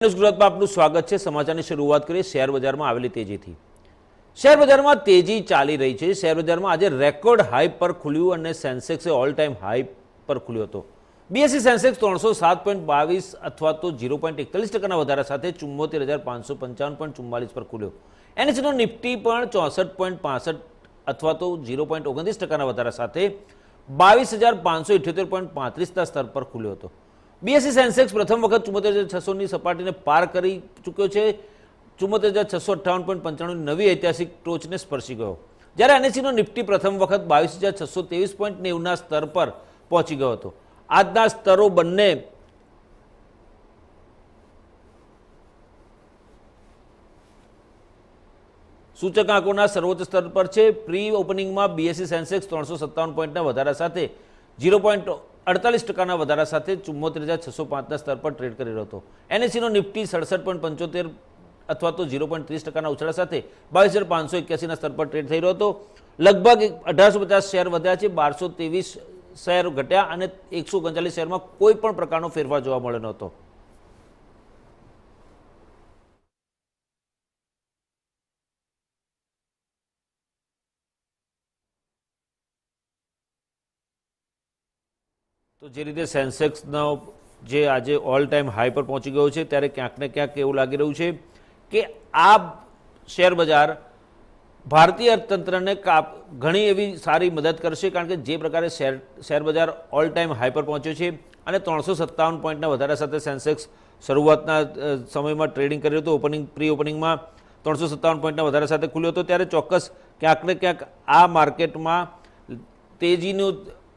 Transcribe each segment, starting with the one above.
ગુજરાતમાં આપનું સ્વાગત છે. સમાચારની શરૂઆત કરીએ શેર બજારમાં આવેલી તેજીથી. શેર બજારમાં તેજી ચાલી રહી છે. શેર બજારમાં આજે રેકોર્ડ હાઈ પર ખુલ્યું અને સેન્સેક્સે ઓલ ટાઈમ હાઈ પર ખુલ્યો હતો. બીએસસી સેન્સેક્સ ત્રણસો સાત પોઈન્ટ બાવીસ અથવા તો ઝીરો પોઈન્ટ એકતાલીસ ટકાના વધારા સાથે ચુમ્મોતેર હજાર પાંચસો પંચાવન પોઈન્ટ ચુમ્માલીસ પર ખુલ્યો. એનએસસીનો નિફ્ટી પણ ચોસઠ પોઈન્ટ પાસઠ અથવા તો ઝીરો પોઈન્ટ ઓગણત્રીસ ટકાના વધારા સાથે બાવીસ હજાર પાંચસો ઇઠ્યોતેર પોઈન્ટ પાંત્રીસના સ્તર પર ખુલ્યો હતો. બીએસસી સેન્સેક્સ પ્રથમ વખત ચુમ્મોતેર હજાર છસોની સપાટીને પાર કરી ચૂક્યો છે. ચુમ્મોતેર હજાર છસો અઠ્ઠાવન પોઈન્ટ પંચાણું નવી ઐતિહાસિક ટોચને સ્પર્શી ગયો. જ્યારે એનએસસીનો નિફ્ટી પ્રથમ વખત બાવીસ હજાર છસો ત્રેવીસ પોઈન્ટ નેવુંના સ્તર પર પહોંચી ગયો હતો. આજના સ્તરો બંને સૂચકાંકોના સર્વોચ્ચ સ્તર પર છે. પ્રી ઓપનિંગમાં બીએસસી સેન્સેક્સ ત્રણસો સત્તાવન પોઈન્ટના વધારા સાથે ઝીરો પોઈન્ટ અડતાલીસ ટકાના વધારા સાથે ચુમ્મોતેર હજાર છસો પાંચના સ્તર પર ટ્રેડ કરી રહ્યો હતો. એનએસસીનો નિફ્ટી સડસઠ પોઈન્ટ પંચોતેર અથવા તો ઝીરો પોઈન્ટ ત્રીસ ટકાના ઉછાળા સાથે બાવીસ હજાર પાંચસો એક્યાસીના સ્તર પર ટ્રેડ થઈ રહ્યો હતો. લગભગ અઢારસો પચાસ શેર વધ્યા છે, બારસો ત્રેવીસ શેર ઘટ્યા અને એકસો ઓગણચાલીસ શેરમાં કોઈ પણ પ્રકારનો ફેરફાર જોવા મળ્યો નહોતો. જે રીતે સેન્સેક્સનો જે આજે ઓલ ટાઈમ હાઈ પર પહોંચી ગયો છે, ત્યારે ક્યાંક ને ક્યાંક એવું લાગી રહ્યું છે કે આ શેર બજાર ભારતીય અર્થતંત્રને કાપ ઘણી એવી સારી મદદ કરશે, કારણ કે જે પ્રકારે શેર શેર બજાર ઓલ ટાઈમ હાઈ પર પહોંચ્યો છે અને ત્રણસો સત્તાવન પોઈન્ટના વધારા સાથે સેન્સેક્સ શરૂઆતના સમયમાં ટ્રેડિંગ કર્યું હતું ઓપનિંગ પ્રી ઓપનિંગમાં ત્રણસો સત્તાવન પોઈન્ટના વધારા સાથે ખુલ્યો હતો, ત્યારે ચોક્કસ ક્યાંક ને ક્યાંક આ માર્કેટમાં તેજીનો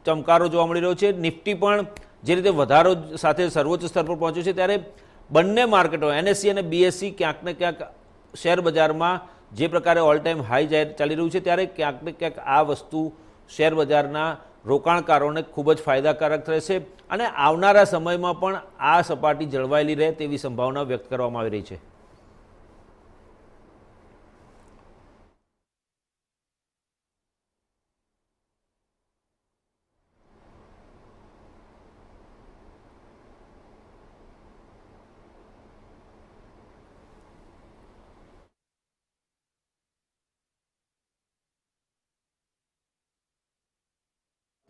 ચમકારો જોવા મળી રહ્યો છે. નિફ્ટી પણ જે રીતે વધારો સાથે સર્વોચ્ચ સ્તર પર પહોંચ્યો છે, ત્યારે બંને માર્કેટો એનએસસી અને બીએસસી ક્યાંક ને ક્યાંક શેર બજારમાં જે પ્રકારે ઓલ ટાઈમ હાઈ જાય ચાલી રહ્યું છે, ત્યારે ક્યાંક ને ક્યાંક આ વસ્તુ શેર બજારના રોકાણકારોને ખૂબ જ ફાયદાકારક રહેશે અને આવનારા સમયમાં પણ આ સપાટી જળવાયેલી રહે તેવી સંભાવના વ્યક્ત કરવામાં આવી રહી છે.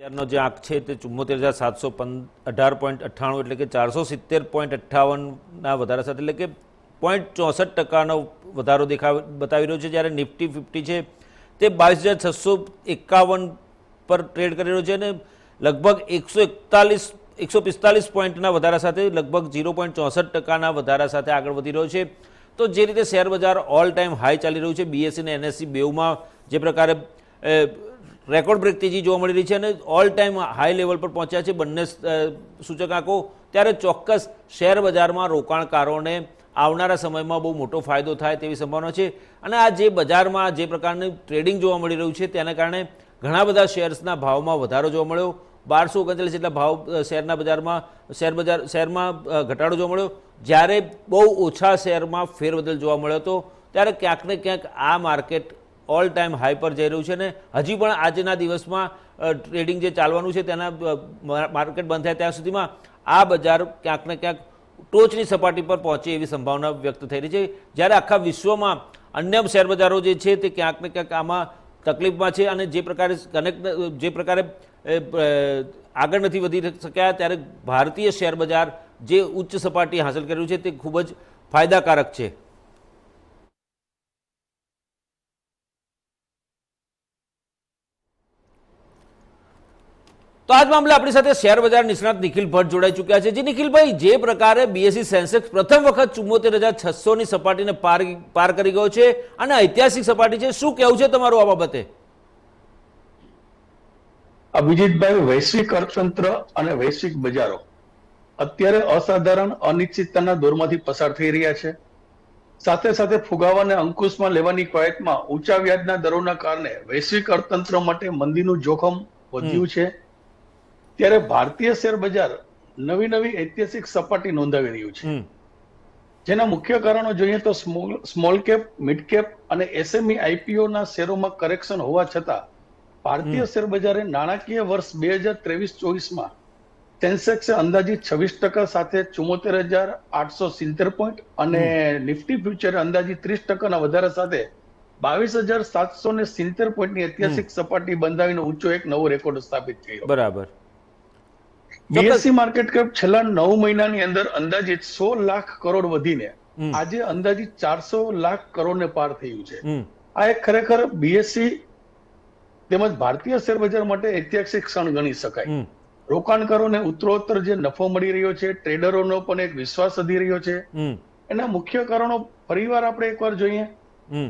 અત્યારનો જે આંક છે તે ચુમ્મોતેર હજાર સાતસો અઢાર પોઈન્ટ અઠ્ઠાણું એટલે કે ચારસો સિત્તેર પોઈન્ટ અઠ્ઠાવનના વધારા સાથે એટલે કે પોઈન્ટ ચોસઠ ટકાનો વધારો દેખાવ, બતાવી રહ્યો છે. જ્યારે નિફ્ટી ફિફ્ટી છે તે બાવીસ હજાર છસો એકાવન પર ટ્રેડ કરી રહ્યો છે અને લગભગ એકસો એકતાલીસ, એકસો પિસ્તાલીસ પોઈન્ટના વધારા સાથે લગભગ ઝીરો પોઈન્ટ ચોસઠ ટકાના વધારા સાથે આગળ વધી રહ્યો છે. તો જે રીતે શેર બજાર ઓલ ટાઈમ હાઈ ચાલી રહ્યું છે. બીએસસી અને એનએસસી બેઉમાં જે પ્રકારે રેકોર્ડ બ્રેક તેજી જોવા મળી રહી છે અને ઓલ ટાઈમ હાઈ લેવલ પર પહોંચ્યા છે. બંને સૂચકાંકો. ત્યારે ચોક્કસ શેર બજારમાં રોકાણકારોને આવનારા સમયમાં બહુ મોટો ફાયદો થાય તેવી સંભાવના છે. અને આ જે બજારમાં જે પ્રકારનું ટ્રેડિંગ જોવા મળી રહ્યું છે, તેના કારણે ઘણા બધા શેર્સના ભાવમાં વધારો જોવા મળ્યો. બારસો ઓગણચાલીસ જેટલા ભાવ શેરના બજારમાં, શેર બજાર, શેરમાં ઘટાડો જોવા મળ્યો. જ્યારે બહુ ઓછા શેરમાં ફેરબદલ જોવા મળ્યો હતો, ત્યારે ક્યાંક ને ક્યાંક આ માર્કેટ ઓલ ટાઈમ હાઈ પર જઈ રહ્યું છે અને હજી પણ આજના દિવસમાં ટ્રેડિંગ જે ચાલવાનું છે તેના માર્કેટ બંધ થાય ત્યાં સુધીમાં આ બજાર ક્યાંક ને ક્યાંક ટોચની સપાટી પર પહોંચે એવી સંભાવના વ્યક્ત થઈ રહી છે. જ્યારે આખા વિશ્વમાં અન્ય શેર બજારો જે છે તે ક્યાંક ને ક્યાંક આમાં તકલીફમાં છે અને જે પ્રકારે કનેક્ટ જે પ્રકારે આગળ નથી વધી શક્યા, ત્યારે ભારતીય શેરબજાર જે ઉચ્ચ સપાટી હાંસલ કર્યું છે તે ખૂબ જ ફાયદાકારક છે. તો આજ મામલે આપણી સાથે શેર બજાર નિષ્ણાત નિખિલ ભટ્ટ જોડાઈ ચૂક્યા છે. જે નિખિલભાઈ જે પ્રકારે બીએસસી સેન્સેક્સ પ્રથમ વખત ચુમ્મોતેર હજાર છસોની સપાટીને પાર પાર કરી ગયો છે અને ઐતિહાસિક સપાટી છે. શું કહેવું છે તમારું આ બાબતે? અભિજીતભાઈ વૈશ્વિક અર્થતંત્ર અને વૈશ્વિક બજારો અત્યારે અસાધારણ અનિશ્ચિતતાના દોરમાંથી પસાર થઈ રહ્યા છે. સાથે સાથે ફુગાવાને અંકુશમાં લેવાની કવાયતમાં ઊંચા વ્યાજના દરોના કારણે વૈશ્વિક અર્થતંત્ર માટે મંદીનું જોખમ વધ્યું છે. ત્યારે ભારતીય શેર બજાર નવી નવી ઐતિહાસિક સપાટી નોંધાવી રહ્યું છે. જેના મુખ્ય કારણો જોઈએ તો સ્મોલ કેપ મિડ કેપ અને એસએમઈ આઈપીઓ ના શેરોમાં કરેક્શન હોવા છતાં ભારતીય શેર બજારે નાણાકીય વર્ષ બે હજાર ત્રેવીસ ચોવીસમાં સેન્સેક્સ અંદાજિત છવ્વીસ ટકા સાથે ચુમ્મોતેર હજાર આઠસો સિત્તેર પોઈન્ટ અને નિફ્ટી ફ્યુચર અંદાજિત ત્રીસ ટકાના વધારા સાથે બાવીસ હજાર સાતસો ને સિત્તેર પોઈન્ટની ઐતિહાસિક સપાટી બંધાવીને ઊંચો એક નવો રેકોર્ડ સ્થાપિત થયો બરાબર. બીએસસી માર્કેટ કેપ છેલ્લા નવ મહિનાની અંદર અંદાજિત સો લાખ કરોડ વધીને આજે અંદાજિત ચારસો લાખ કરોડને પાર થયું છે. આ એક ખરેખર બીએસસી તેમજ ભારતીય શેર બજાર માટે ઐતિહાસિક ક્ષણ ગણી શકાય. રોકાણકારોને ઉત્તરોત્તર જે નફો મળી રહ્યો છે ટ્રેડરોનો પણ એક વિશ્વાસ વધી રહ્યો છે. એના મુખ્ય કારણો ફરીવાર આપણે એકવાર જોઈએ.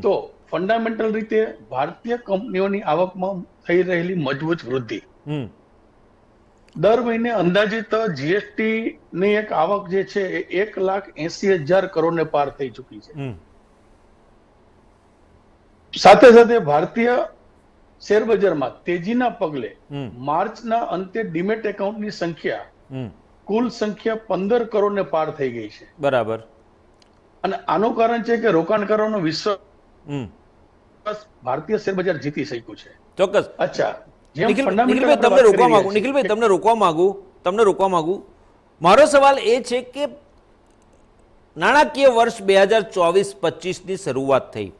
તો ફંડામેન્ટલ રીતે ભારતીય કંપનીઓની આવકમાં થઈ રહેલી મજબૂત વૃદ્ધિ. દર મહિને અંદાજિત જીએસટી ની એક આવક જે છે એ એક લાખ એસી હજાર કરોડને પાર થઈ ચૂકી છે. સાથે સાથે ભારતીય શેરબજારમાં તેજીના પગલે માર્ચના અંતે ડીમેટ એકાઉન્ટની સંખ્યા કુલ સંખ્યા પંદર કરોડને પાર થઈ ગઈ છે. બરાબર. અને આનું કારણ છે કે રોકાણકારોનો વિશ્વાસ હમ. ભારતીય શેરબજાર જીતી શક્યું છે. ચોક્કસ. અચ્છા. નિખિલભાઈ તમને રોકવા માંગુ નિખિલભાઈ તમને રોકવા માંગુ તમને રોકવા માંગુ. મારો સવાલ એ છે કે નાણાકીય વર્ષ બે હજાર ચોવીસ પચીસની શરૂઆત થઈ.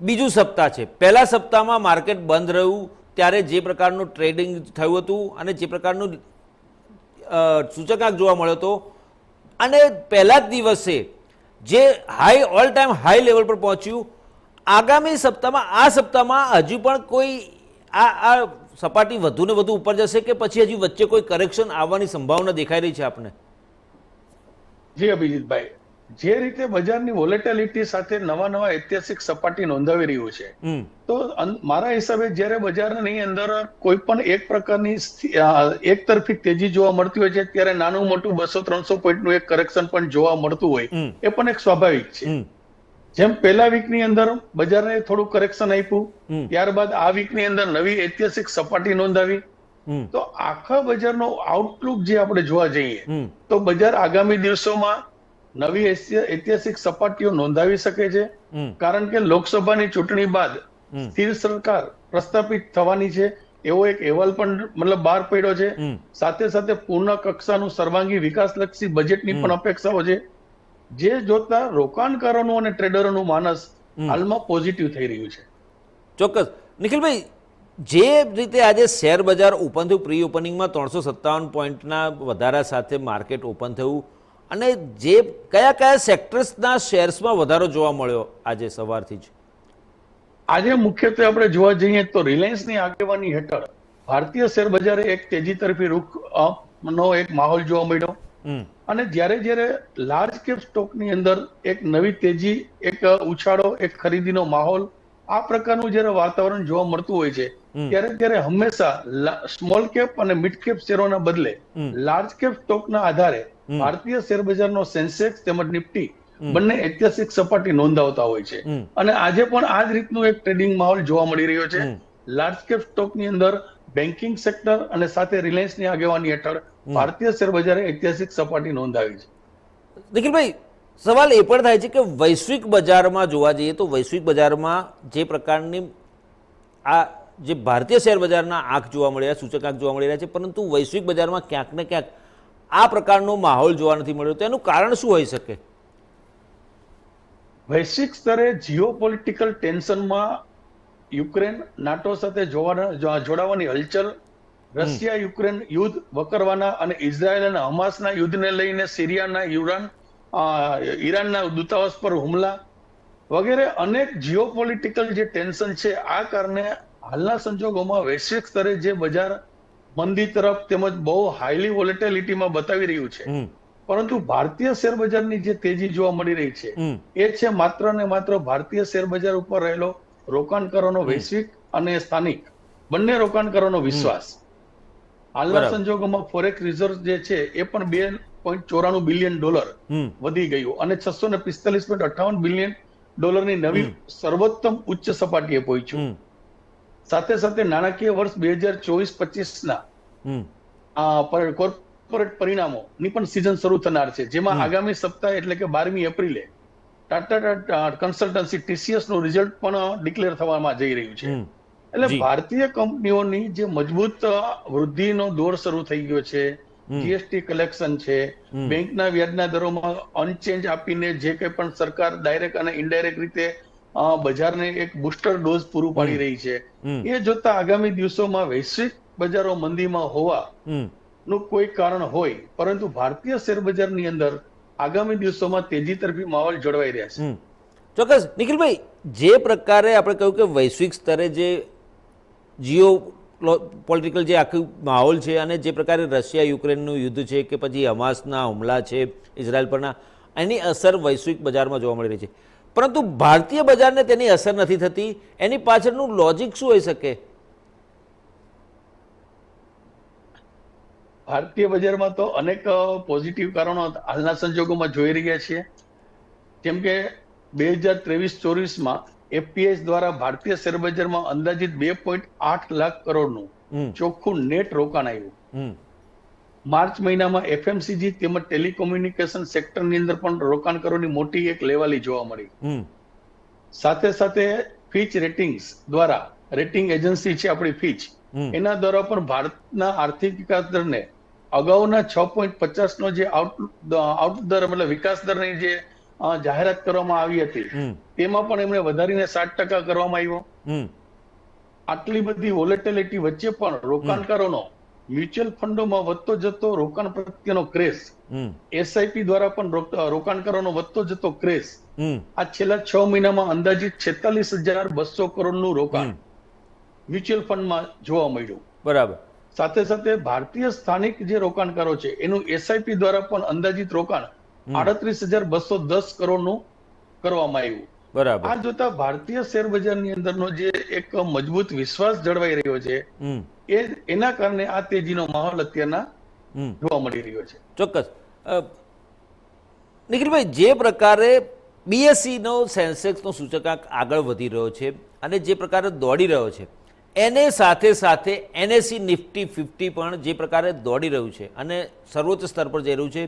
બીજું સપ્તાહ છે. પહેલા સપ્તાહમાં માર્કેટ બંધ રહ્યું ત્યારે જે પ્રકારનું ટ્રેડિંગ થયું હતું અને જે પ્રકારનું સૂચકાંક જોવા મળ્યો હતો. અને પહેલા જ દિવસે જે high all time high level પર પહોંચ્યું આગામી સપ્તાહમાં આ સપ્તાહમાં હજુ પણ કોઈ આ આ સપાટી વધુ ને વધુ ઉપર જશે કે પછી હજી વચ્ચે કોઈ કરેક્શન આવવાની સંભાવના દેખાઈ રહી છે આપને? જી અભિજીતભાઈ જે રીતે બજારની વોલેટિલિટી સાથે નવા નવા ઐતિહાસિક સપાટી નોંધાવી રહ્યું છે તો મારા હિસાબે જ્યારે બજારની અંદર કોઈ પણ એક પ્રકારની એક તરફી તેજી જોવા મળતી હોય છે ત્યારે નાનું મોટું બસો ત્રણસો પોઈન્ટનું એક કરેક્શન પણ જોવા મળતું હોય એ પણ એક સ્વાભાવિક છે. જેમ પહેલા વીકની અંદર બજારને થોડું કરેક્શન આપ્યું ત્યારબાદ આ વીકની અંદર નવી ઐતિહાસિક સપાટી નોંધાવી. તો આખા બજારનો આઉટલુક જે આપણે જોવા જઈએ તો બજાર આગામી દિવસોમાં નવી ઐતિહાસિક સપાટીઓ નોંધાવી શકે છે. કારણ કે લોકસભાની ચૂંટણી બાદ. સ્થિર સરકાર પ્રસ્થાપિત થવાની છે. એવો એક અહેવાલ પણ મતલબ બહાર પડ્યો છે. સાથે સાથે પૂર્ણ કક્ષાનું સર્વાંગી વિકાસલક્ષી બજેટની પણ અપેક્ષાઓ છે. જે જોતા રોકાણકારોનું અને ટ્રેડરોનું માનસ હાલમાં પોઝિટિવ થઈ રહ્યું છે. ચોક્કસ. નિખિલભાઈ જે રીતે આજે શેર બજાર ઓપન થયું પ્રી ઓપનિંગમાં ત્રણસો સત્તાવન પોઈન્ટના વધારા સાથે માર્કેટ ઓપન થયું અને જે કયા કયા સેક્ટર્સના શેર્સમાં વધારો જોવા મળ્યો આજે સવારથી જ? આજે મુખ્યત્વે આપણે જોવા જઈએ તો રિલાયન્સની આગેવાની હેઠળ ભારતીય શેર બજારે એક તેજી તરફી રૂખ નો એક માહોલ જોવા મળ્યો. અને જ્યારે જ્યારે લાર્જ કેપ સ્ટોકની અંદર એક નવી તેજી એક ઉછાળો એક ખરીદીનો માહોલ આ પ્રકારનું જ્યારે વાતાવરણ જોવા મળતું હોય છે ત્યારે ત્યારે હંમેશા સ્મોલ કેપ અને મિડ કેપ શેરોના બદલે લાર્જ કેપ સ્ટોકના આધારે ભારતીય શેર બજારનો સેન્સેક્સ તેમજ નિફ્ટી બંને ઐતિહાસિક સપાટી નોંધાવતા હોય છે. અને આજે પણ આ જ રીતનું એક ટ્રેડિંગ માહોલ જોવા મળી રહ્યો છે. લાર્જ કેપ સ્ટોકની અંદર બેન્કિંગ સેક્ટર અને સાથે રિલાયન્સની આગેવાની હેઠળ ભારતીય શેર બજારે ઐતિહાસિક સપાટી નોંધાવી છે. નિખિલભાઈ સવાલ એ પણ થાય છે કે વૈશ્વિક બજારમાં જોવા જઈએ તો વૈશ્વિક બજારમાં જે પ્રકારની આ જે ભારતીય શેર બજારના આંખ જોવા મળી રહ્યા સૂચકાંક જોવા મળી રહ્યા છે પરંતુ વૈશ્વિક બજારમાં ક્યાંક ને ક્યાંક આ પ્રકારનો માહોલ જોવા નથી મળ્યો. તો એનું કારણ શું હોઈ શકે? વૈશ્વિક સ્તરે જીઓપોલિટિકલ ટેન્શનમાં યુક્રેન નાટો સાથે જોડાવાની હલચલ રશિયા યુક્રેન યુદ્ધ વકરવાના અને ઇઝરાયલ અને હમાસના યુદ્ધને લઈને સિરિયાના યુરાન ઈરાનના દૂતાવાસ પર હુમલા વગેરે અનેક જીઓપોલિટિકલ જે ટેન્શન છે આ કારણે હાલના સંજોગોમાં વૈશ્વિક સ્તરે જે બજાર મંદી તરફ તેમજ બહુ હાઈલી વોલેટિલિટીમાં બતાવી રહ્યું છે. પરંતુ ભારતીય શેર બજારની જે તેજી જોવા મળી રહી છે એ છે માત્ર ને માત્ર ભારતીય શેર બજાર ઉપર રહેલો રોકાણકારોનો વૈશ્વિક અને સ્થાનિક બંને રોકાણકારોનો વિશ્વાસ. હાલના સંજોગોમાં ફોરેક્સ રિઝર્વ જે છે એ પણ બે પોઈન્ટ ચોરાણું બિલિયન ડોલર વધી ગયું અને છસો ને પિસ્તાલીસ પોઈન્ટ અઠાવન બિલિયન ડોલરની નવી સર્વોત્તમ ઉચ્ચ સપાટીએ પહોંચ્યું. સાથે સાથે નાણાકીય વર્ષ બે હજાર ચોવીસ પચીસ ના હમ. આ પર- કોર્પોરેટ પરિણામોની પણ સિઝન શરૂ થનાર છે જેમાં આગામી સપ્તાહ એટલે કે બારમી એપ્રિલે ટાટા કન્સલ્ટન્સી ટીસીએસનું રિઝલ્ટ પણ ડિક્લેર થવામાં જઈ રહ્યું છે. એટલે ભારતીય કંપનીઓની જે મજબૂત વૃદ્ધિનો દોર શરૂ થઈ ગયો છે જીએસટી કલેક્શન છે બેંકના વ્યાજના દરોમાં અનચેન્જ આપીને જે કંઈ પણ સરકાર ડાયરેક્ટ અને ઇનડાયરેક્ટ રીતે બજારને એક બુસ્ટર ડોઝ પૂરું પાડી રહી છે. એ જોતા આગામી દિવસોમાં વૈશ્વિક બજારો મંદીમાં હોવા નું કોઈ કારણ હોય પરંતુ ભારતીય શેર બજારની અંદર આગામી દિવસોમાં તેજી તરફી માહોલ જળવાઈ રહ્યા છે ચોક્કસ. નિખિલભાઈ, જે પ્રકારે આપણે કહ્યું કે વૈશ્વિક સ્તરે જે જીઓ પોલિટિકલ જે આખું માહોલ છે અને જે પ્રકારે રશિયા યુક્રેનનું યુદ્ધ છે કે પછી હમાસના હુમલા છે ઇઝરાયલ પરના, એની અસર વૈશ્વિક બજારમાં જોવા મળી રહી છે. પરંતુ ભારતીય બજારને તેની અસર નથી થતી. એની પાછળનું લોજિક શું હોઈ શકે? ભારતીય બજારમાં તો અનેક પોઝિટિવ કારણો હાલના સંજોગોમાં જોઈ રહ્યા છીએ. જેમ કે બે હજાર ત્રેવીસ ચોવીસમાં એફપીએસ દ્વારા ભારતીય શેર બજારમાં અંદાજિત બે પોઈન્ટ આઠ લાખ કરોડનું ચોખ્ખું નેટ રોકાણ આવ્યું. માર્ચ મહિનામાં એફએમસીજી તેમજ ટેલિકોમ્યુનિકેશન સેક્ટરની અંદર પણ રોકાણકારોની મોટી એક લેવાલી જોવા મળી. સાથે સાથે ફીચ રેટિંગ્સ દ્વારા રેટિંગ એજન્સી છે આપણી ફીચ એના દ્વારા પણ ભારતના આર્થિક વિકાસ દરને અગાઉના છ પોઈન્ટ પચાસ નો જે આઉટ આઉટ દર મતલબ વિકાસ દરની જે જાહેરાત કરવામાં આવી હતી તેમાં પણ એમણે વધારીને સાત ટકા કરવામાં આવ્યો. આટલી બધી વોલેટિલિટી વચ્ચે પણ રોકાણકારોનો મ્યુચ્યુઅલ ફંડોમાં વધતો જતો રોકાણ પ્રત્યેનો ક્રેઝ એસઆઈપી દ્વારા પણ રોક- રોકાણકારોનો વધતો જતો ક્રેઝ આ છેલ્લા છ મહિનામાં અંદાજિત છેતાલીસ હજાર બસો કરોડનું રોકાણ મ્યુચ્યુઅલ ફંડમાં જોવા મળ્યું. બરાબર. સાથે સાથે ભારતીય સ્થાનિક જે રોકાણકારો છે એનું એસઆઈપી દ્વારા પણ અંદાજિત રોકાણ આડત્રીસ હજાર બસો દસ કરોડનું કરવામાં આવ્યું. બરાબર. આ જોતા ભારતીય શેર બજારની અંદરનો જે એક મજબૂત વિશ્વાસ જળવાઈ રહ્યો છે એ એના કારણે આ તેજીનો માહોલ અત્યારના જોવા મળી રહ્યો છે. ચોક્કસ. નિખિલભાઈ જે પ્રકારે બીએસસીનો સેન્સેક્સનો સૂચકાંક આગળ વધી રહ્યો છે અને જે પ્રકારે દોડી રહ્યો છે એને સાથે સાથે એનએસસી નિફ્ટી ફિફ્ટી પણ જે પ્રકારે દોડી રહ્યું છે અને સર્વોચ્ચ સ્તર પર જઈ રહ્યું છે,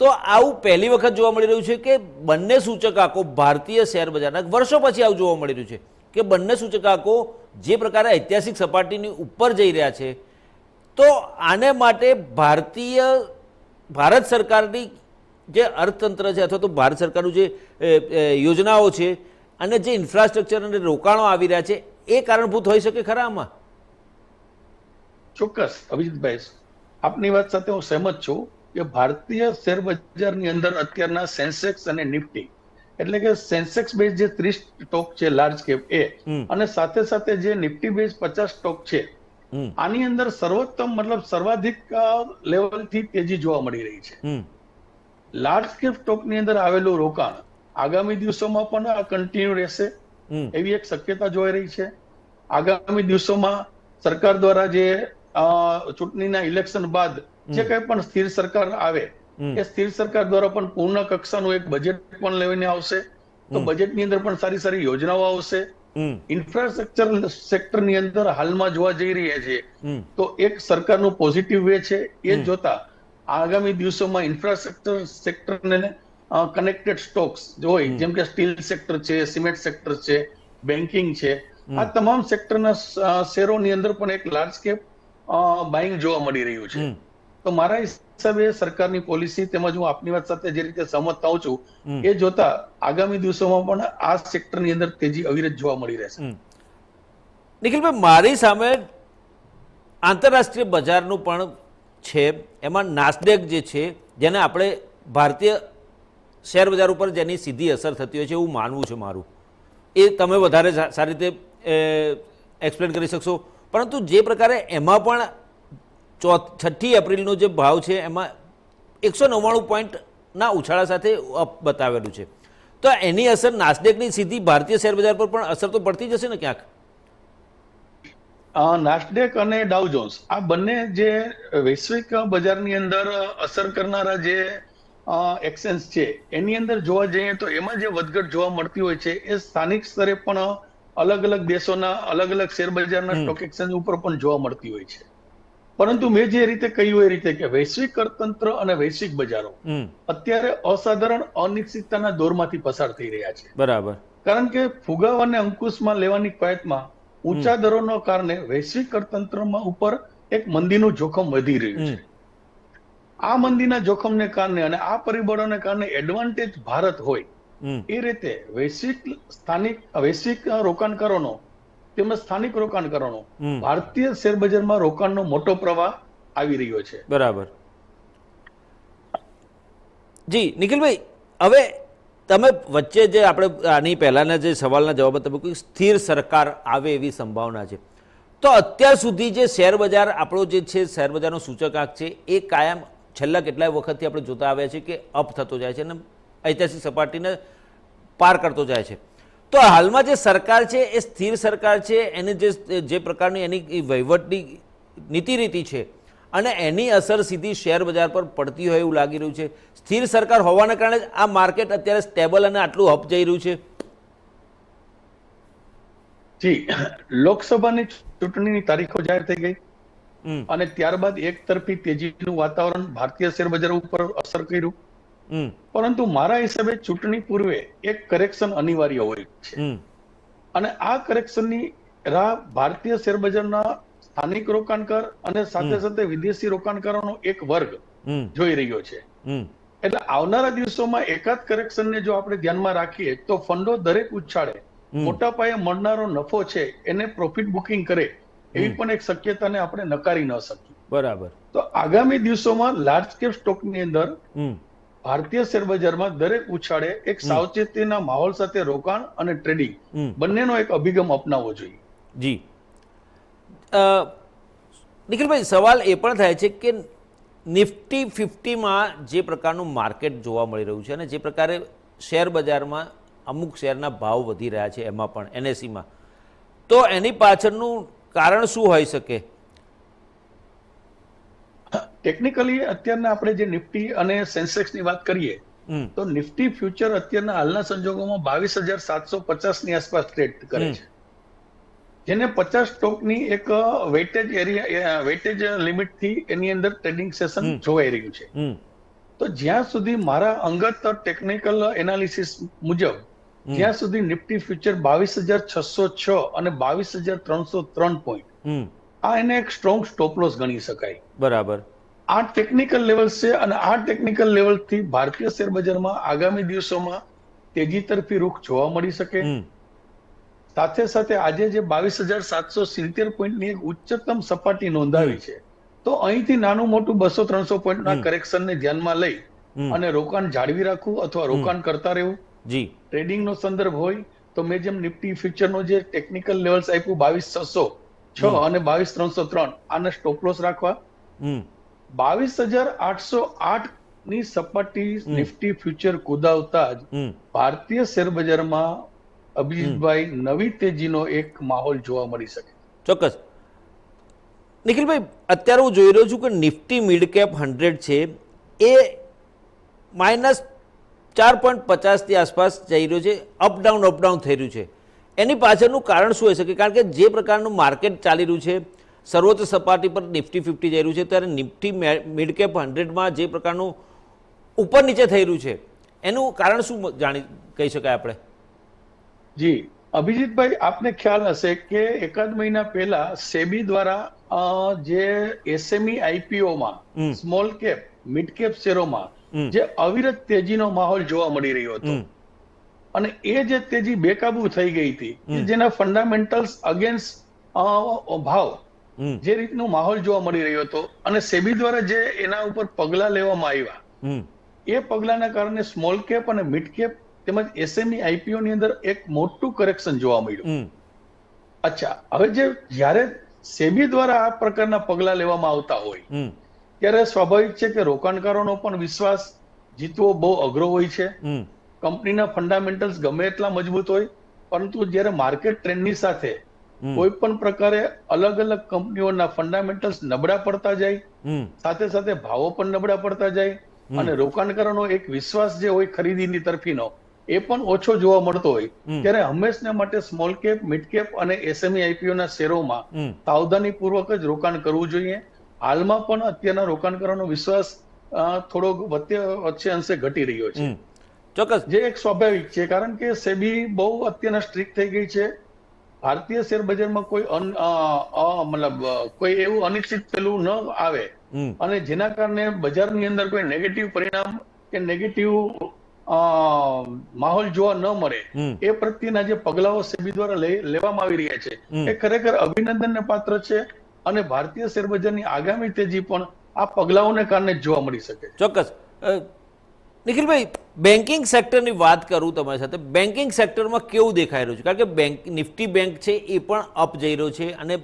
તો આવું પહેલી વખત જોવા મળી રહ્યું છે કે બંને સૂચકાંકો ભારતીય શેર બજારના વર્ષો પછી આવું જોવા મળી રહ્યું છે કે બંને સૂચકાંકો જે પ્રકારે ઐતિહાસિક સપાટીની ઉપર જઈ રહ્યા છે, તો આને માટે ભારતીય, ભારત સરકારની જે અર્થતંત્ર છે અથવા તો ભારત સરકારનું જે યોજનાઓ છે અને જે ઇન્ફ્રાસ્ટ્રક્ચર અને રોકાણો આવી રહ્યા છે એ કારણભૂત હોઈ શકે ખરા આમાં? ચોક્કસ અભિજીતભાઈ આપની વાત સાથે હું સહેમત છું કે ભારતીય શેર બજારની અંદર અત્યારના સેન્સેક્સ અને નિફ્ટી એટલે કે સેન્સેક્સ બેઝ જે ત્રીસ સ્ટોક છે લાર્જ કેપ એ અને સાથે સાથે જે નિફ્ટી બેઝ પચાસ સ્ટોક છે આની અંદર સર્વોત્તમ મતલબ સર્વાધિક લેવલથી તેજી જોવા મળી રહી છે. લાર્જ કેપ સ્ટોકની અંદર આવેલું રોકાણ આગામી દિવસોમાં પણ આ કન્ટિન્યુ રહેશે. એવી એક શક્યતા જોઈ રહી છે. આગામી દિવસોમાં સરકાર દ્વારા જે ચૂંટણીના ઇલેક્શન બાદ જે કઈ પણ સ્થિર સરકાર આવે એ સ્થિર સરકાર દ્વારા પણ પૂર્ણ કક્ષાનું એક બજેટ પણ લઈને આવશે. તો બજેટની અંદર પણ સારી સારી યોજનાઓ આવશે. ઇન્ફ્રાસ્ટ્રક્ચર ઇન્ફ્રાસ્ટ્રક્ચર સેક્ટરની અંદર હાલમાં જોવા જઈ રહ્યા છે તો એક સરકારનું પોઝિટિવ વે છે. એ જોતા આગામી દિવસોમાં ઇન્ફ્રાસ્ટ્રક્ચર સેક્ટરને કનેક્ટેડ સ્ટોક્સ હોય જેમ કે સ્ટીલ સેક્ટર છે સિમેન્ટ સેક્ટર છે બેન્કિંગ છે. આ તમામ સેક્ટરના શેરોની અંદર પણ એક લાર્જ કેપ બાઇંગ જોવા મળી રહ્યું છે. તો મારા હિસાબે સરકારની પોલિસી તેમજ હું આપની વાત સાથે જે રીતે સહમત થાઉં છું એ જોતા આગામી દિવસોમાં પણ આ સેક્ટરની અંદર તેજી અવિરત જોવા મળી રહેશે. નિખિલભાઈ મારી સામે આંતરરાષ્ટ્રીય બજારનું પણ છે. એમાં નાસ્ડેક જે છે જેને આપણે ભારતીય શેર બજાર ઉપર જેની સીધી અસર થતી હોય છે એવું માનવું છે મારું. એ તમે વધારે સારી રીતે એક્સપ્લેન કરી શકશો. પરંતુ જે પ્રકારે એમાં પણ ચોથ, છઠ્ઠી એપ્રિલનો જે ભાવ છે, એમાં એકસો નવ્વાણું પોઈન્ટના ઉછાળા સાથે અપ બતાવેલું છે. તો એની અસર નાસ્ડેકની સીધી ભારતીય શેરબજાર પર પણ અસર તો પડતી જશે ને ક્યાંક? નાસ્ડેક અને ડાઉ જોન્સ આ બંને જે વૈશ્વિક બજારની અંદર અસર કરનારા જે એક્સચેન્જ છે. એની અંદર જોવા જઈએ તો એમાં જે વધઘટ જોવા મળતી હોય છે એ સ્થાનિક સ્તરે પણ અલગ અલગ દેશોના અલગ અલગ શેર બજારના સ્ટોક એક્સચેન્જ ઉપર પણ જોવા મળતી હોય છે. પરંતુ મેં જે રીતે કહ્યું એ રીતે કે વૈશ્વિક અર્થતંત્ર અને વૈશ્વિક બજારો અત્યારે અસાધારણ અનિશ્ચિતતાના દોરમાંથી પસાર થઈ રહ્યા છે. બરાબર. કારણ કે ફુગાવાને અંકુશમાં લેવાની કવાયતમાં ઊંચા દરોના કારણે વૈશ્વિક અર્થતંત્રમાં ઉપર એક મંદીનું જોખમ વધી રહ્યું છે. આ મંદીના જોખમને કારણે અને આ પરિબળોને કારણે એડવાન્ટેજ ભારત હોય. એ રીતે વૈશ્વિક સ્થાનિક વૈશ્વિક રોકાણકારોનો તેમજ સ્થાનિક રોકાણકારોનો ભારતીય શેર બજારમાં રોકાણનો મોટો પ્રવાહ આવી રહ્યો છે. બરાબર. જી નિખિલભાઈ હવે તમે વચ્ચે જે આપણે આની પહેલાંના જે સવાલના જવાબ તમે કહ્યું સ્થિર સરકાર આવે એવી સંભાવના છે. તો અત્યાર સુધી જે શેર બજાર આપણો જે છે શેર બજારનો સૂચકાંક છે એ કાયમ છેલ્લા કેટલાય વખતથી આપણે જોતા આવ્યા છીએ કે અપ થતો જાય છે અને ઐતિહાસિક સપાટીને પાર કરતો જાય છે. તો હાલમાં જે સરકાર છે, એ સ્થિર સરકાર છે, એની જે જે પ્રકારની એની વહીવટની નીતિ રીતિ છે અને એની અસર સીધી શેર બજાર પર પડતી હોય એવું લાગી રહ્યું છે. સ્થિર સરકાર હોવાના કારણે આ માર્કેટ અત્યારે સ્ટેબલ અને આટલું હપ જઈ રહ્યું છે. જી, લોકસભાની ચૂંટણીની તારીખો જાહેર થઈ ગઈ. અને ત્યારબાદ એક તરફી તેજીનું વાતાવરણ ભારતીય શેર બજાર ઉપર અસર કર્યું. પરંતુ મારા હિસાબે ચૂંટણી પૂર્વે એક કરેક્શન અનિવાર્ય હોય છે. અને આ કરેક્શનની રાહ ભારતીય શેર બજારના સ્થાનિક રોકાણકાર અને સાથે સાથે વિદેશી રોકાણકારોનો એક વર્ગ જોઈ રહ્યો છે. એટલે આવનારા દિવસોમાં એકાદ કરેક્શનને જો આપણે ધ્યાનમાં રાખીએ તો ફંડો દરેક ઉછાળે. મોટા પાયે મળનારો નફો છે એને પ્રોફિટ બુકિંગ કરે. એવી પણ એક શક્યતાને આપણે નકારી ન શકીએ. બરાબર. તો આગામી દિવસોમાં લાર્જ કેપ સ્ટોકની અંદર ભારતીય શેર બજારમાં દરેક ઉછાળે એક સાવચેતીના માહોલ સાથે રોકાણ અને ટ્રેડિંગ બંનેનો એક અભિગમ અપનાવવો જોઈએ. જી. અ, નિખિલભાઈ સવાલ એ પણ થાય છે કે નિફ્ટી ફિફ્ટીમાં જે પ્રકારનું માર્કેટ જોવા મળી રહ્યું છે અને જે પ્રકારે શેર બજારમાં અમુક શેરના ભાવ વધી રહ્યા છે એમાં પણ એનએસીમાં. તો એની પાછળનું કારણ શું હોઈ શકે? ટેકનિકલી અત્યારના આપણે જે નિફ્ટી અને સેન્સેક્સની વાત કરીએ તો નિફ્ટી ફ્યુચર અત્યારના હાલના સંજોગોમાં બાવીસ હજાર સાતસો પચાસની આસપાસ ટ્રેડ કરે છે. જેને પચાસ સ્ટોકની એક વેટેજ એરિયા વેટેજ લિમિટથી એની અંદર ટ્રેડિંગ સેશન જોવાઈ રહ્યું છે. તો જ્યાં સુધી મારા અંગત ટેકનિકલ એનાલિસિસ મુજબ જ્યાં સુધી નિફ્ટી ફ્યુચર બાવીસ હજાર છસો છ અને બાવીસ હજાર ત્રણસો ત્રણ પોઈન્ટ આ એને એક સ્ટ્રોંગ સ્ટોપ લોસ ગણી શકાય. બરાબર. આ ટેકનિકલ લેવલ છે અને આ ટેકનિકલ લેવલથી ભારતીય શેર બજારમાં આગામી દિવસોમાં તેજી તરફી રૂખ જોવા મળી શકે. સાથે સાથે આજે જે બાવીસ હજાર સાતસો સિત્તેર પોઈન્ટની એક ઉચ્ચતમ સપાટી નોંધાવી છે તો અહીંથી નાનું મોટું બસો ત્રણસો પોઈન્ટના. કરેક્શનને ધ્યાનમાં લઈ અને રોકાણ જાળવી રાખવું અથવા રોકાણ કરતા રહેવું. જી. ટ્રેડિંગનો સંદર્ભ હોય તો મેં જેમ નિફ્ટી ફ્યુચરનો જે ટેકનિકલ લેવલ્સ આપ્યું બાવીસ છસો છ અને બાવીસ ત્રણસો ત્રણ આને સ્ટોપ લોસ રાખવા. બાવીસ હજાર આઠસો આઠની સપાટી નિફ્ટી ફ્યુચર કુદાવતા જ ભારતીય શેર બજારમાં અભિજીતભાઈ નવી તેજીનો એક માહોલ જોવા મળી શકે. ચોક્કસ. નિખિલભાઈ અત્યારે હું જોઈ રહ્યો છું કે નિફ્ટી મિડ કેપ હંડ્રેડ છે. એ માઇનસ ચાર પોઈન્ટ પચાસથી આસપાસ જઈ રહ્યો છે. અપડાઉન અપડાઉન થઈ રહ્યું છે. એની પાછળનું કારણ શું હોઈ શકે? કારણ કે જે પ્રકારનું માર્કેટ ચાલી રહ્યું છે સર્વોચ્ચ સપાટી પર નિફ્ટી ફિફ્ટી જઈ રહ્યું છે ત્યારે નિફ્ટી મિડ કેપ હંડ્રેડમાં જે પ્રકારનું ઉપર નીચે થઈ રહ્યું છે એનું કારણ શું જાણી કહી શકાય આપણે? જી અભિજીતભાઈ આપને ખ્યાલ હશે કે એકાદ મહિના પહેલા સેબી દ્વારા જે એસએમઈ આઈપીઓમાં સ્મોલ કેપ મિડ કેપ શેરોમાં. જે અવિરત તેજીનો માહોલ જોવા મળી રહ્યો હતો. અને એ જે તેજી બેકાબુ થઈ ગઈ હતી જેના ફંડામેન્ટલ્સ અગેન્સ્ટ ભાવ જે રીતનું માહોલ જોવા મળી રહ્યો હતો અને સેબી દ્વારા જે એના ઉપર પગલા લેવામાં આવ્યા એ પગલાના કારણે સ્મોલ કેપ અને મિડ કેપ તેમજ એસએમઈ આઈપીઓ ની અંદર એક મોટું કરેક્શન જોવા મળ્યું. અચ્છા હવે જે જ્યારે સેબી દ્વારા આ પ્રકારના પગલા લેવામાં આવતા હોય ત્યારે સ્વાભાવિક છે કે રોકાણકારોનો પણ વિશ્વાસ જીતવો બહુ અઘરો હોય છે. કંપનીના ફંડામેન્ટલ્સ ગમે એટલા મજબૂત હોય પરંતુ જ્યારે માર્કેટ ટ્રેન્ડની સાથે કોઈ પણ પ્રકારે અલગ અલગ કંપનીઓના ફંડામેન્ટલ્સ નબળા પડતા જાય સાથે સાથે ભાવો પણ નબળા પડતા જાય. અને રોકાણકારોનો એક વિશ્વાસ જે હોય ખરીદીની તરફીનો એ પણ ઓછો જોવા મળતો હોય. ત્યારે હંમેશને માટે સ્મોલ કેપ મિડ કેપ અને એસએમઈ આઈપીઓ ના શેરોમાં સાવધાની પૂર્વક જ રોકાણ કરવું જોઈએ. હાલમાં પણ અત્યારના રોકાણકારોનો વિશ્વાસ થોડો વચ્ચે વચ્ચે અંશે ઘટી રહ્યો છે. ચોક્કસ. જે એક સ્વાભાવિક છે કારણ કે સેબી બહુ અત્યારના સ્ટ્રિક્ટ થઈ ગઈ છે. ભારતીય શેર બજારમાં કોઈ મતલબ કોઈ એવું અનિશ્ચિત પેલું ન આવે. અને જેના કારણે બજારની અંદર કોઈ નેગેટિવ પરિણામ કે નેગેટિવ માહોલ જોવા ન મળે એ પ્રત્યેના જે પગલાઓ સેબી દ્વારા લેવામાં આવી રહ્યા છે. એ ખરેખર અભિનંદનને પાત્ર છે. અને ભારતીય શેરબજારની આગામી તેજી પણ આ પગલાઓને કારણે જોવા મળી શકે ચોક્કસ. નિખિલભાઈ બેન્કિંગ સેક્ટરની વાત કરું તમારી સાથે. બેન્કિંગ સેક્ટરમાં કેવું દેખાઈ રહ્યું છે? કારણ કે બેંક નિફ્ટી બેંક છે એ પણ અપ જઈ રહ્યો છે અને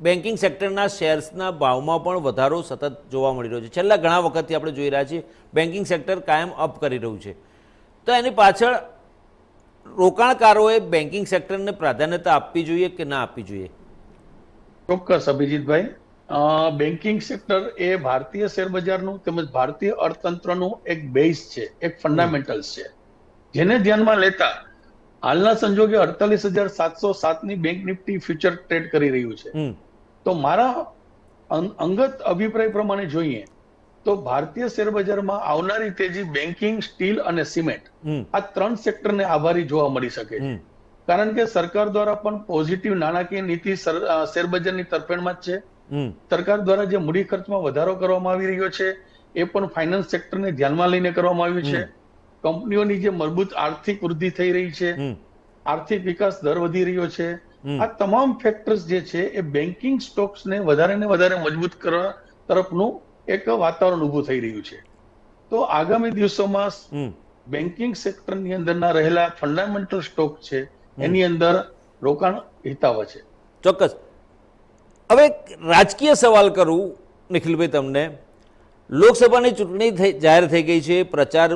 બેન્કિંગ સેક્ટરના શેર્સના ભાવમાં પણ વધારો સતત જોવા મળી રહ્યો છે. છેલ્લા ઘણા વખતથી આપણે જોઈ રહ્યા છીએ બેન્કિંગ સેક્ટર કાયમ અપ કરી રહ્યું છે. તો એની પાછળ રોકાણકારોએ બેન્કિંગ સેક્ટરને પ્રાધાન્યતા આપવી જોઈએ કે ના આપવી જોઈએ? ચોક્કસ અભિજીતભાઈ. બેન્કિંગ સેક્ટર એ ભારતીય શેરબજારનું તેમજ ભારતીય અર્થતંત્રનું એક બેઝ છે એક ફંડામેન્ટલ્સ છે. જેને ધ્યાનમાં લેતા હાલના સંજોગે અડતાલીસ હજાર સાતસો સાતની બેંક નિફ્ટી ફ્યુચર ટ્રેડ કરી રહ્યું છે. તો મારા અંગત અભિપ્રાય પ્રમાણે જોઈએ તો ભારતીય શેરબજારમાં આવનારી તેજી બેન્કિંગ સ્ટીલ અને સિમેન્ટ આ ત્રણ સેક્ટરને આભારી જોવા મળી શકે છે. કારણ કે સરકાર દ્વારા પણ પોઝિટિવ નાણાકીય નીતિ શેરબજારની તરફેણમાં જ છે. સરકાર દ્વારા જે મૂડી ખર્ચમાં વધારો કરવામાં આવી રહ્યો છે એ પણ ફાઇનાન્સ સેક્ટરને ધ્યાનમાં લઈને કરવામાં આવ્યું છે. કંપનીઓની જે મજબૂત આર્થિક વૃદ્ધિ થઈ રહી છે આર્થિક વિકાસ દર વધી રહ્યો છે. આ તમામ ફેક્ટર્સ જે છે એ બેન્કિંગ સ્ટોક્સને વધારે ને વધારે મજબૂત કરવા તરફનું એક વાતાવરણ ઊભું થઈ રહ્યું છે. તો આગામી દિવસોમાં બેન્કિંગ સેક્ટરની અંદરના રહેલા ફંડામેન્ટલ સ્ટોક છે એની અંદર રોકાણ હિતાવ છે. ચોક્કસ. હવે રાજકીય સવાલ કરું, નિખિલભાઈ, તમને. લોકસભાની ચૂંટણી થઈ, જાહેર થઈ ગઈ છે, પ્રચાર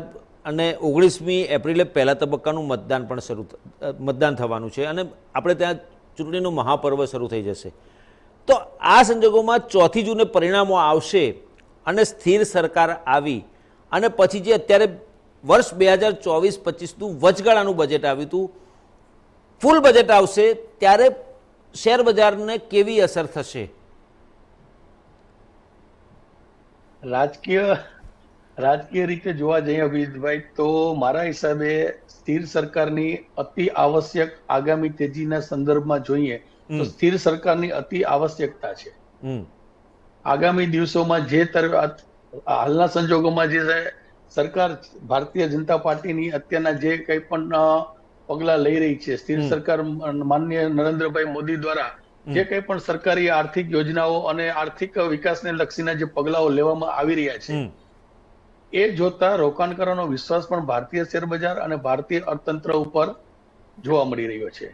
અને ઓગણીસમી એપ્રિલે પહેલા તબક્કાનું મતદાન પણ શરૂ મતદાન થવાનું છે અને આપણે ત્યાં ચૂંટણીનું મહાપર્વ શરૂ થઈ જશે. તો આ સંજોગોમાં ચોથી જૂને પરિણામો આવશે અને સ્થિર સરકાર આવી અને પછી જે અત્યારે વર્ષ બે હજાર ચોવીસ પચીસનું વચગાળાનું બજેટ આવ્યું હતું ફૂલ બજેટ આવશે ત્યારે શેર બજારને કેવી અસર થશે? રાજકીય રાજકીય રીતે જોવા જઈએ અભિજીતભાઈ તો મારા હિસાબે સ્થિર સરકારની અતિ આવશ્યક આગામી તેજીના સંદર્ભમાં જોઈએ તો સ્થિર સરકારની અતિ આવશ્યકતા છે. આગામી દિવસોમાં જે તર- હાલના સંજોગોમાં જે છે, સરકાર ભારતીય જનતા પાર્ટીની અત્યારના જે કંઈ પણ પગલા લઈ રહી છે. સ્થિર સરકાર માનનીય નરેન્દ્રભાઈ મોદી દ્વારા જે કંઈ પણ સરકારી આર્થિક યોજનાઓ અને આર્થિક વિકાસને લક્ષીના જે પગલાઓ લેવામાં આવી રહ્યા છે એ જોતા રોકાણકારોનો વિશ્વાસ પણ ભારતીય શેરબજાર અને ભારતીય અર્થતંત્ર ઉપર જોવા મળી રહ્યો છે.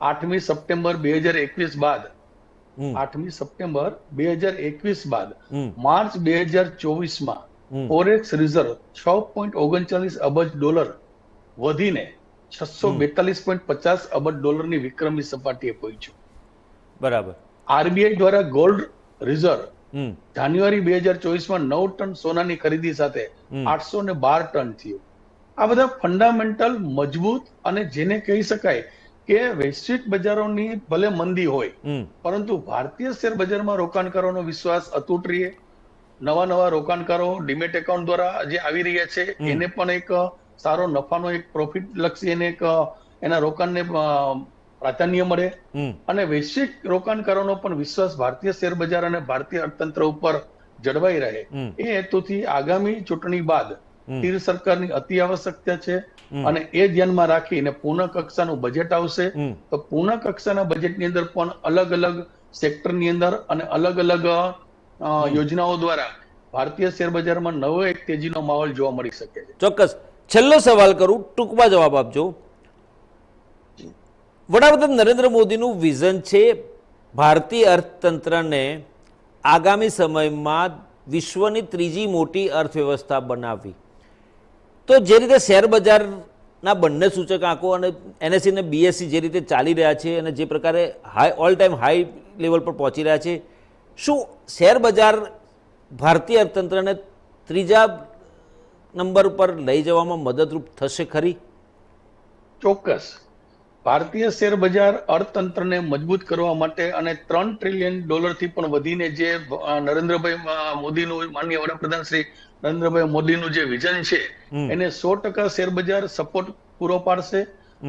આઠમી સપ્ટેમ્બર બે હજાર એકવીસ બાદ આઠમી સપ્ટેમ્બર બે હજાર એકવીસ બાદ માર્ચ બે હજાર ચોવીસમાં ફોરેક્સ રિઝર્વ છ પોઈન્ટ ઓગણચાલીસ અબજ ડોલર વધીને છસો બેતાલીસ પોઈન્ટ પચાસ અબજ ડોલરની વિક્રમી સપાટીએ પહોંચ્યું. બરાબર. આરબીઆઈ દ્વારા ગોલ્ડ રિઝર્વ જાન્યુઆરી બે હજાર ચોવીસમાં નવ ટન સોનાની ખરીદી સાથે આઠસો ને બાર ટન થયું. આ બધા ફંડામેન્ટલ મજબૂત અને જેને કહી શકાય કે વૈશ્વિક બજારોની ભલે મંદી હોય પરંતુ ભારતીય શેર બજારમાં રોકાણકારોનો વિશ્વાસ અતૂટ રહે નવા નવા રોકાણકારો ડીમેટ એકાઉન્ટ દ્વારા જે આવી રહ્યા છે એને પણ એક સારો નફાનો એક પ્રોફિટ લક્ષી એને એક એના રોકાણને પ્રાધાન્ય મળે. અને વૈશ્વિક રોકાણકારોનો પણ વિશ્વાસ ભારતીય શેર બજાર અને ભારતીય અર્થતંત્ર ઉપર જળવાઈ રહે. એ હેતુથી આગામી ચૂંટણી બાદ. સ્થિર સરકારની અતિ આવશ્યકતા છે અને એ ધ્યાનમાં રાખીને પૂર્ણ કક્ષાનું બજેટ આવશે. તો પૂર્ણ કક્ષાના બજેટની અંદર પણ અલગ અલગ સેક્ટરની અંદર અને અલગ અલગ યોજનાઓ દ્વારા ભારતીય શેર બજારમાં નવો એક તેજીનો માહોલ જોવા મળી શકે છે. ચોક્કસ. છેલ્લો સવાલ કરું, ટૂંકમાં જવાબ આપજો. વડાપ્રધાન નરેન્દ્ર મોદીનું વિઝન છે ભારતીય અર્થતંત્રને આગામી સમયમાં વિશ્વની ત્રીજી મોટી અર્થવ્યવસ્થા બનાવવી. તો જે રીતે શેર બજારના બંને સૂચકાંકો અને એનએસસી અને બીએસસી જે રીતે ચાલી રહ્યા છે અને જે પ્રકારે high all time high level પર પહોંચી રહ્યા છે, શું શેર બજાર ભારતીય અર્થતંત્રને ત્રીજા નંબર પર લઈ જવામાં મદદરૂપ થશે ખરી? ચોક્કસ. ભારતીય શેર બજાર અર્થતંત્રને મજબૂત કરવા માટે અને ત્રણ ટ્રિલિયન ડોલરથી પણ વધીને જે નરેન્દ્રભાઈ મોદીનું માનનીય વડાપ્રધાન શ્રી નરેન્દ્રભાઈ મોદીનું જે વિઝન છે એને સો ટકા શેર બજાર સપોર્ટ પૂરો પાડશે.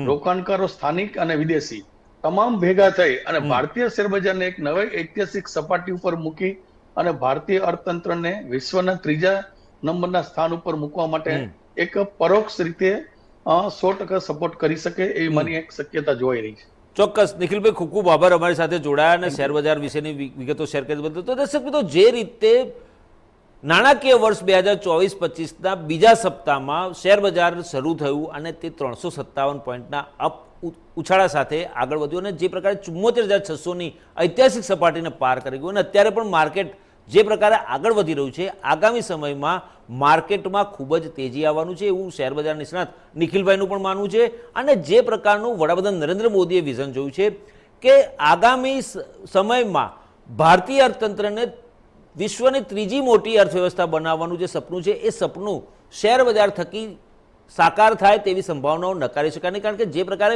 રોકાણકારો સ્થાનિક અને વિદેશી તમામ ભેગા થઈ અને ભારતીય શેર બજારને એક નવી ઐતિહાસિક સપાટી ઉપર મૂકી અને ભારતીય અર્થતંત્રને વિશ્વના ત્રીજા નંબરના સ્થાન ઉપર મૂકવા માટે એક પરોક્ષ રીતે સો ટકા સપોર્ટ કરી શકે એવી મારી એક શક્યતા જોવાઈ રહી છે. ચોક્કસ. નિખિલભાઈ ખૂબ ખૂબ આભાર અમારી સાથે જોડાયા અને શેર બજાર વિશેની વિગતો શેર કરી બદલ. તો દર્શક મિત્રો જે રીતે નાણાકીય વર્ષ બે હજાર ચોવીસ પચીસના બીજા સપ્તાહમાં શેર બજાર શરૂ થયું અને તે ત્રણસો સત્તાવન પોઈન્ટના અપ ઉછાળા સાથે આગળ વધ્યું અને જે પ્રકારે ચુમ્મોતેર હજાર છસોની ઐતિહાસિક સપાટીને પાર કરી ગયું. અને અત્યારે પણ માર્કેટ જે પ્રકારે આગળ વધી રહ્યું છે, આગામી સમયમાં માર્કેટમાં ખૂબ જ તેજી આવવાનું છે એવું શેર બજાર નિષ્ણાત નિખિલભાઈનું પણ માનવું છે. અને જે પ્રકારનું વડાપ્રધાન નરેન્દ્ર મોદીએ વિઝન જોયું છે કે આગામી સમયમાં ભારતીય અર્થતંત્રને વિશ્વની ત્રીજી મોટી અર્થવ્યવસ્થા બનાવવાનું જે સપનું છે, એ સપનું શેર બજાર થકી સાકાર થાય તેવી સંભાવનાઓ નકારી શકાય નહીં. કારણ કે જે પ્રકારે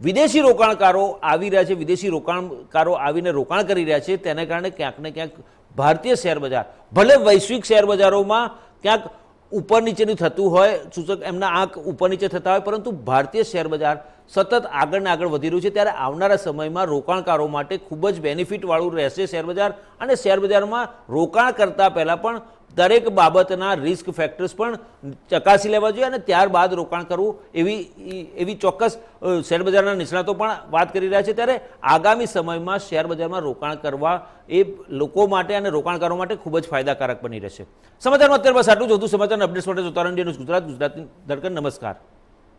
વિદેશી રોકાણકારો આવી રહ્યા છે, વિદેશી રોકાણકારો આવીને રોકાણ કરી રહ્યા છે, તેને કારણે ક્યાંક ને ક્યાંક ભારતીય શેર બજાર. ભલે વૈશ્વિક શેર બજારોમાં ક્યાંક ઉપર નીચેનું થતું હોય, સૂચક એમના આંક ઉપર નીચે થતા હોય, પરંતુ ભારતીય શેર બજાર સતત આગળ ને આગળ વધી રહ્યું છે. ત્યારે આવનારા સમયમાં રોકાણકારો માટે ખૂબ જ બેનિફિટવાળું રહેશે શેર બજાર. અને શેર બજારમાં રોકાણ કરતાં પહેલાં પણ દરેક બાબતના રિસ્ક ફેક્ટર્સ પણ ચકાસી લેવા જોઈએ અને ત્યારબાદ રોકાણ કરવું એવી એવી ચોક્કસ શેરબજારના નિષ્ણાતો પણ વાત કરી રહ્યા છે. ત્યારે આગામી સમયમાં શેરબજારમાં રોકાણ કરવા એ લોકો માટે અને રોકાણ કરવા માટે ખૂબ જ ફાયદાકારક બની રહેશે. સમાચારમાં અત્યારે બસ આટલું જ. હતું સમાચારના અપડેટ્સ માટે જોતા રહો. ઇન્ડિયા ન્યૂઝ ગુજરાત ગુજરાતની ધડકન નમસ્કાર.